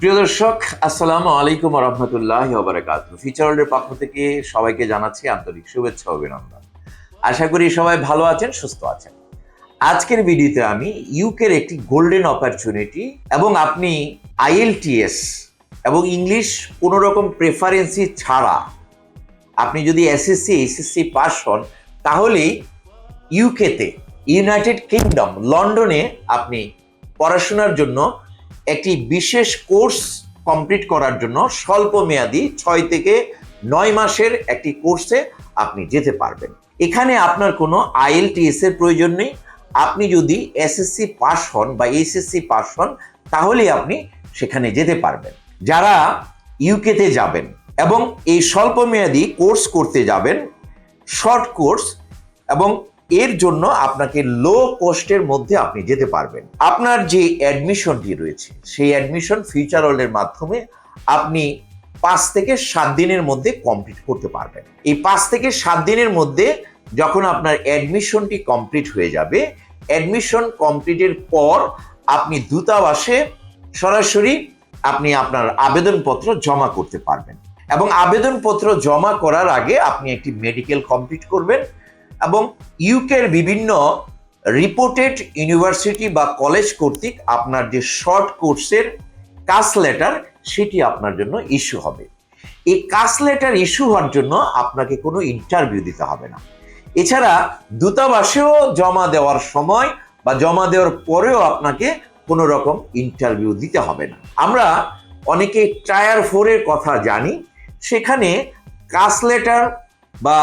প্রিয় দর্শক, আসসালামু আলাইকুম রহমতুল্লাহ বারাকাত ফিচারওয়ার্ল্ডের পক্ষ থেকে সবাইকে জানাচ্ছি আন্তরিক শুভেচ্ছা অভিনন্দন। আশা করি সবাই ভালো আছেন, সুস্থ আছেন। আজকের ভিডিওতে আমি ইউকের একটি গোল্ডেন অপরচুনিটি এবং আপনি আইএলটিএস এবং ইংলিশ কোনো রকম প্রেফারেন্সি ছাড়া আপনি যদি এসএসসি এসএসসি পাস হন, তাহলেই ইউকেতে ইউনাইটেড কিংডম লন্ডনে আপনি পড়াশোনার জন্য একটি বিশেষ কোর্স কমপ্লিট করার জন্য স্বল্প মেয়াদি ছয় থেকে নয় মাসের একটি কোর্সে আপনি যেতে পারবেন। এখানে আপনার কোনো আইএলটিএস এর প্রয়োজন নেই। আপনি যদি এসএসসি পাস হন বা এইচএসসি পাস হন, তাহলেই আপনি সেখানে যেতে পারবেন। যারা ইউকেতে যাবেন এবং এই স্বল্প মেয়াদি কোর্স করতে যাবেন, শর্ট কোর্স এবং এর জন্য আপনাকে লো কস্টের মধ্যে আপনি যেতে পারবেন। আপনার যে অ্যাডমিশনটি রয়েছে, সেই অ্যাডমিশন ফিউচার ওয়ার্ল্ডের মাধ্যমে আপনি পাঁচ থেকে সাত দিনের মধ্যে কমপ্লিট করতে পারবেন। এই পাঁচ থেকে সাত দিনের মধ্যে যখন আপনার অ্যাডমিশনটি কমপ্লিট হয়ে যাবে অ্যাডমিশন কমপ্লিটের পর আপনি দূতাবাসে সরাসরি আপনি আপনার আবেদনপত্র জমা করতে পারবেন। এবং আবেদনপত্র জমা করার আগে আপনি একটি মেডিকেল কমপ্লিট করবেন। এবং ইউকের বিভিন্ন রিপোর্টেড ইউনিভার্সিটি বা কলেজ কর্তৃক আপনার যে শর্ট কোর্সের কাস লেটার সেটি আপনার জন্য ইস্যু হবে। এই কাস লেটার ইস্যু হওয়ার জন্য আপনাকে কোনো ইন্টারভিউ দিতে হবে না। এছাড়া দূতাবাসেও জমা দেওয়ার সময় বা জমা দেওয়ার পরেও আপনাকে কোনো রকম ইন্টারভিউ দিতে হবে না। আমরা অনেকে টায়ার ফোরের কথা জানি, সেখানে কাস লেটার বা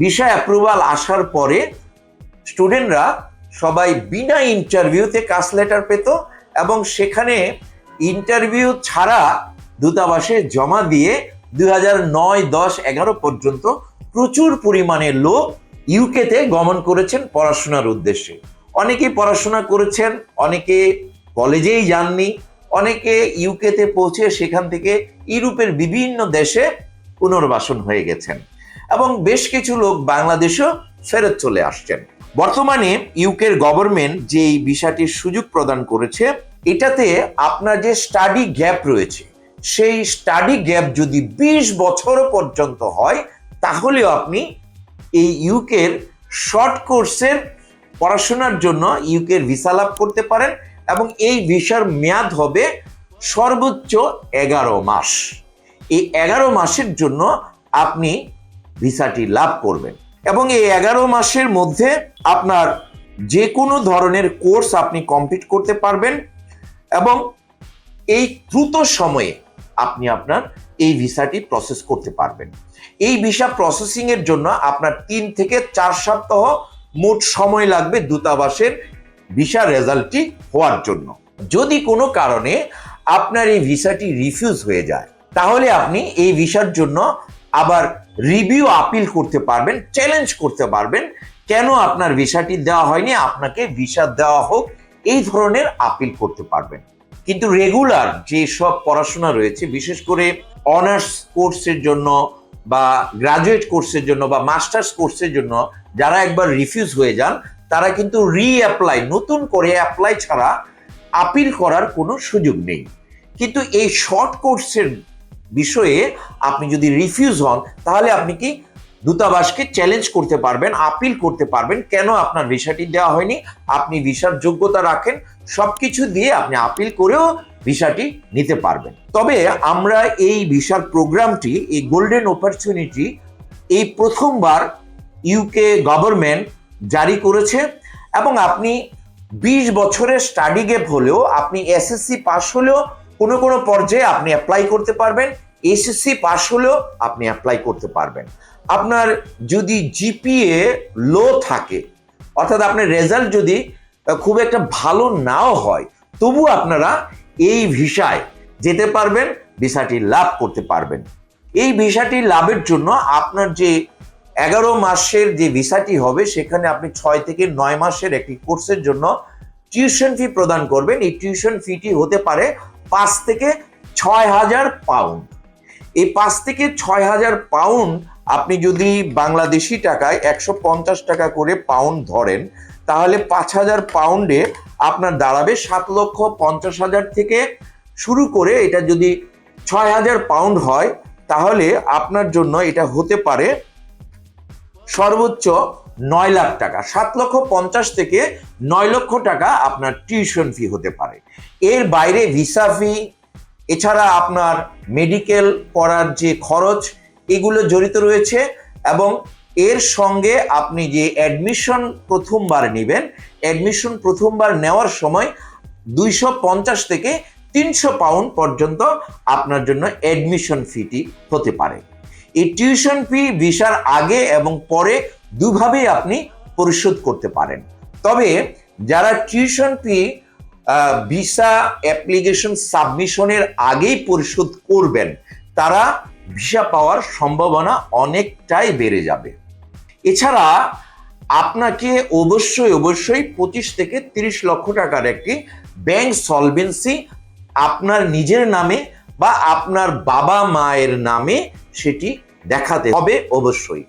ভিসা অ্যাপ্রুভাল আসার পরে স্টুডেন্টরা সবাই বিনা ইন্টারভিউতে কাস লেটার পেত এবং সেখানে ইন্টারভিউ ছাড়া দূতাবাসে জমা দিয়ে দুই হাজার নয়, দশ, এগারো পর্যন্ত প্রচুর পরিমাণে লোক ইউকেতে গমন করেছেন পড়াশোনার উদ্দেশ্যে। অনেকেই পড়াশোনা করেছেন, অনেকে কলেজেই যাননি, অনেকে ইউকেতে পৌঁছে সেখান থেকে ইউরোপের বিভিন্ন দেশে পুনর্বাসন হয়ে গেছেন। এবং বেশ কিছু লোক বাংলাদেশেও ফেরত চলে আসছেন। বর্তমানে ইউকের গভর্নমেন্ট যে এই বিষয়টির সুযোগ প্রদান করেছে, এটাতে আপনার যে স্টাডি গ্যাপ রয়েছে, সেই স্টাডি গ্যাপ যদি বিশ বছর পর্যন্ত হয়, তাহলেও আপনি এই ইউকের শর্ট কোর্সের পড়াশোনার জন্য ইউকের ভিসা লাভ করতে পারেন এবং এই ভিসার মেয়াদ হবে সর্বোচ্চ এগারো মাস। এই এগারো মাসের জন্য আপনি ভিসাটি লাভ করবেন। এবং এই এগারো মাসের মধ্যে আপনার যে কোনো ধরনের কোর্স আপনি কমপ্লিট করতে পারবেন এবং এই দ্রুত সময়ে আপনি আপনার এই ভিসাটি প্রসেস করতে পারবেন। এই ভিসা প্রসেসিং এর জন্য আপনার তিন থেকে চার সপ্তাহ মোট সময় লাগবে দূতাবাসের ভিসা রেজাল্টটি হওয়ার জন্য। যদি কোনো কারণে আপনার এই ভিসাটি রিফিউজ হয়ে যায়, তাহলে আপনি এই ভিসার জন্য আবার রিভিউ আপিল করতে পারবেন চ্যালেঞ্জ করতে পারবেন, কেন আপনার ভিসাটি দেওয়া হয়নি, আপনাকে ভিসা দেওয়া হোক, এই ধরনের আপিল করতে পারবেন। কিন্তু রেগুলার যে সব পড়াশোনা রয়েছে, বিশেষ করে অনার্স কোর্সের জন্য বা গ্রাজুয়েট কোর্সের জন্য বা মাস্টার্স কোর্সের জন্য যারা একবার রিফিউজ হয়ে যান, তারা কিন্তু রিঅ্যাপ্লাই নতুন করে অ্যাপ্লাই ছাড়া আপিল করার কোনো সুযোগ নেই। কিন্তু এই শর্ট কোর্সের বিষয়ে আপনি যদি রিফিউজ হন, তাহলে আপনি কি দূতাবাসকে চ্যালেঞ্জ করতে পারবেন আপিল করতে পারবেন, কেন আপনার ভিসাটি দেওয়া হয়নি? আপনি ভিসার যোগ্যতা রাখেন সব কিছু দিয়ে আপনি আপিল করেও ভিসাটি নিতে পারবেন। তবে আমরা এই ভিসার প্রোগ্রামটি এই গোল্ডেন অপরচুনিটি এই প্রথমবার ইউকে গভর্নমেন্ট জারি করেছে এবং আপনি বিশ বছরের স্টাডি গ্যাপ হলেও, আপনি এসএসসি পাস হলেও কোনো কোনো পর্যায়ে আপনি অ্যাপ্লাই করতে পারবেন এসএসসি পাস হলেও আপনি অ্যাপ্লাই করতে পারবেন। আপনার যদি জিপিএ লো থাকে, অর্থাৎ আপনার রেজাল্ট যদি খুব একটা ভালো নাও হয়, তবু আপনারা এই ভিসায় যেতে পারবেন, ভিসাটি লাভ করতে পারবেন। এই ভিসাটি লাভের জন্য আপনার যে এগারো মাসের যে ভিসাটি হবে, সেখানে আপনি ছয় থেকে নয় মাসের একটি কোর্সের জন্য টিউশন ফি প্রদান করবেন। এই টিউশন ফিটি হতে পারে পাঁচ থেকে ছয় হাজার পাউন্ড। এই পাঁচ থেকে ছয় হাজার পাউন্ড আপনি যদি বাংলাদেশি টাকায় একশো পঞ্চাশ টাকা করে পাউন্ড ধরেন, তাহলে পাঁচ হাজার পাউন্ডে আপনার দাঁড়াবে সাত লক্ষ পঞ্চাশ হাজার থেকে শুরু করে এটা যদি ছয় হাজার পাউন্ড হয়, তাহলে আপনার জন্য এটা হতে পারে সর্বোচ্চ নয় লাখ টাকা, সাত লক্ষ পঞ্চাশ থেকে নয় লক্ষ টাকা আপনার টিউশন ফি হতে পারে। এর বাইরে ভিসা ফি, এছাড়া আপনার মেডিকেল করার যে খরচ, এগুলো জড়িত রয়েছে এবং এর সঙ্গে আপনি যে অ্যাডমিশন প্রথমবার নেবেন, অ্যাডমিশন প্রথমবার নেওয়ার সময় দুইশো পঞ্চাশ থেকে তিনশো পাউন্ড পর্যন্ত আপনার জন্য অ্যাডমিশন ফিটি হতে পারে। এই টিউশন ফি ভিসার আগে এবং পরে দুভাবেই আপনি পরিশোধ করতে পারেন। তবে যারা টিউশন ফি ভিসা অ্যাপ্লিকেশন সাবমিশনের আগেই পরিশোধ করবেন, তারা ভিসা পাওয়ার সম্ভাবনা অনেকটাই বেড়ে যাবে। এছাড়া আপনাকে অবশ্যই অবশ্যই পঁচিশ থেকে তিরিশ লক্ষ টাকার একটি ব্যাংক সলভেন্সি আপনার নিজের নামে বা আপনার বাবা মায়ের নামে সেটি দেখাতে হবে অবশ্যই।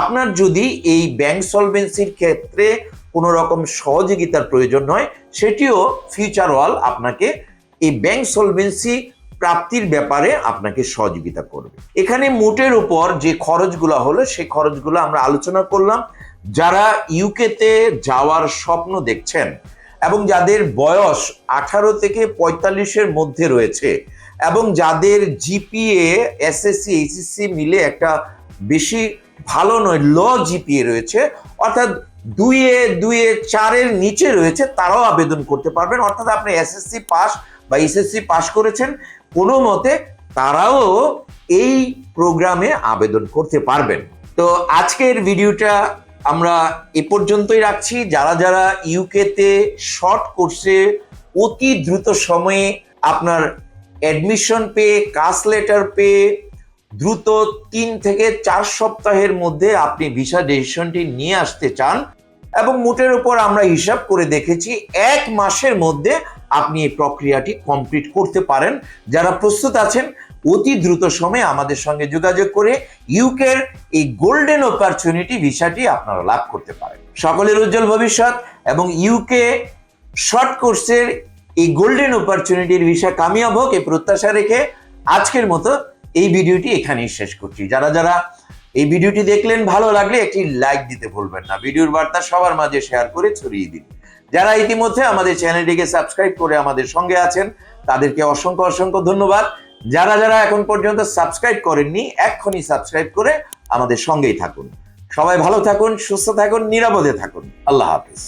আপনার যদি এই ব্যাংক সলভেন্সির ক্ষেত্রে কোনো রকম সহযোগিতার প্রয়োজন হয়, সেটিও ফিউচার ওয়াল আপনাকে এই ব্যাংক সলভেন্সি প্রাপ্তির ব্যাপারে আপনাকে সহযোগিতা করবে। এখানে মোটের উপর যে খরচগুলো হলো, সেই খরচগুলো আমরা আলোচনা করলাম। যারা ইউকেতে যাওয়ার স্বপ্ন দেখছেন এবং যাদের বয়স আঠারো থেকে পঁয়তাল্লিশের মধ্যে রয়েছে এবং যাদের জিপিএ এসএসসি এইচএসসি মিলে একটা বেশি ভালো নয় ল জিপিএ রয়েছে, অর্থাৎ দুইয়ে দুইয়ে, চারের নিচে রয়েছে, তারাও আবেদন করতে পারবেন। অর্থাৎ আপনি এসএসসি পাস বা এসএসসি পাস করেছেন, কোনো মতে তারাও এই প্রোগ্রামে আবেদন করতে পারবেন। তো আজকের ভিডিওটা আমরা এ পর্যন্তই রাখছি। যারা যারা ইউকেতে শর্ট কোর্সে অতি দ্রুত সময়ে আপনার অ্যাডমিশন পেয়ে কাস লেটার পেয়ে দ্রুত তিন থেকে চার সপ্তাহের মধ্যে আপনি ভিসা ডিসিশনটি নিয়ে আসতে চান এবং মোটের উপর আমরা হিসাব করে দেখেছি এক মাসের মধ্যে আপনি এই প্রক্রিয়াটি কমপ্লিট করতে পারেন। যারা প্রস্তুত আছেন, অতি দ্রুত সময়ে আমাদের সঙ্গে যোগাযোগ করে ইউকের এই গোল্ডেন অপরচুনিটি ভিসাটি আপনারা লাভ করতে পারেন। সকলের উজ্জ্বল ভবিষ্যৎ এবং ইউকে শর্ট কোর্সের এই গোল্ডেন অপরচুনিটির ভিসা কামিয়াব হোক, এই প্রত্যাশা রেখে আজকের মতো এই ভিডিওটি এখানেই শেষ করছি। যারা যারা এই ভিডিওটি দেখলেন ভালো লাগলে একটি লাইক দিতে ভুলবেন না। ভিডিওর বার্তা সবার মাঝে শেয়ার করে ছড়িয়ে দিন। যারা ইতিমধ্যে আমাদের চ্যানেলটিকে সাবস্ক্রাইব করে আমাদের সঙ্গে আছেন, তাদেরকে অসংখ্য অসংখ্য ধন্যবাদ। যারা যারা এখন পর্যন্ত সাবস্ক্রাইব করেননি, এক্ষুনি সাবস্ক্রাইব করে আমাদের সঙ্গেই থাকুন। সবাই ভালো থাকুন, সুস্থ থাকুন, নিরাপদে থাকুন। আল্লাহ হাফিজ।